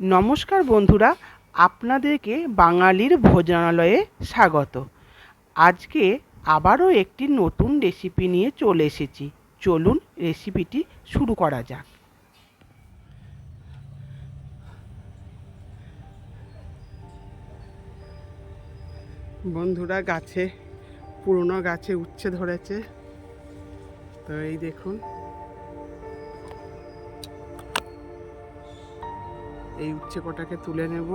নমস্কার বন্ধুরা, আপনাদেরকে বাঙালির ভোজনালয়ে স্বাগত। আজকে আবারও একটি নতুন রেসিপি নিয়ে চলে এসেছি। চলুন রেসিপিটি শুরু করা যাক। বন্ধুরা, গাছে, পুরনো গাছে উচ্ছে ধরেছে। তো এই দেখুন এই উচ্ছে কটাকে তুলে নেব।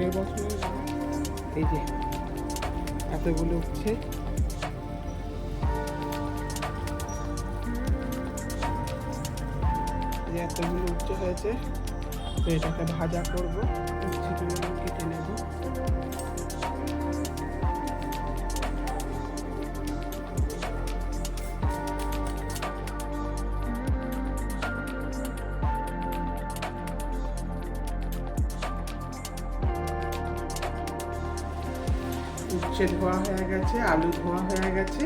আগের বছর এই যে এতগুলো উঠছে। যে এতগুলো উচ্ছে হয়েছে, তো এটাকে ভাজা করব। কেটে নেব। উচ্ছে ধোয়া হয়ে গেছে, আলু ধোয়া হয়ে গেছে।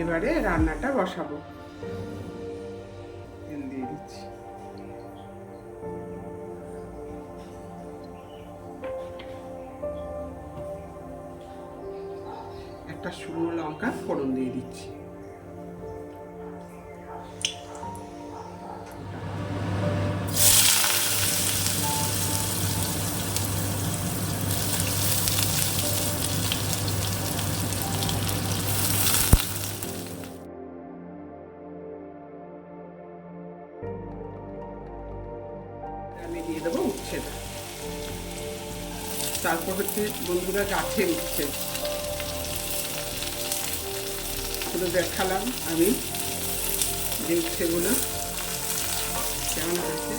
এবারে রান্নাটা বসাবো। দিয়ে দিচ্ছি। একটা শুকনো লঙ্কা ফোড়ন দিয়ে দিচ্ছি। দেবো তারপর হচ্ছে বন্ধুরা গাছে উঠছে। শুধু দেখালাম আমি যে উঠছেগুলো কেমন হয়েছে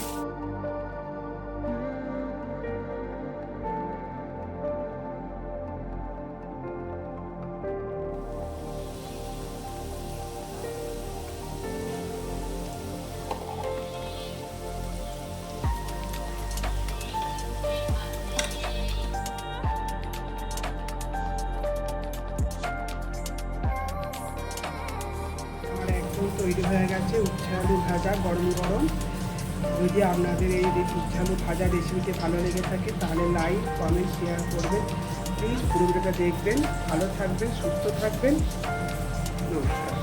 তৈরি হয়ে গেছে উচ্ছে আলু ভাজা, গরম গরম। যদি আপনাদের এই উচ্ছে আলু ভাজা রেসিপিটি ভালো লেগে থাকে, তাহলে লাইক কমেন্ট শেয়ার করবেন। প্লিজ পুরো ভিডিওটা দেখবেন, ভালো থাকবেন, সুস্থ থাকবেন। নমস্কার।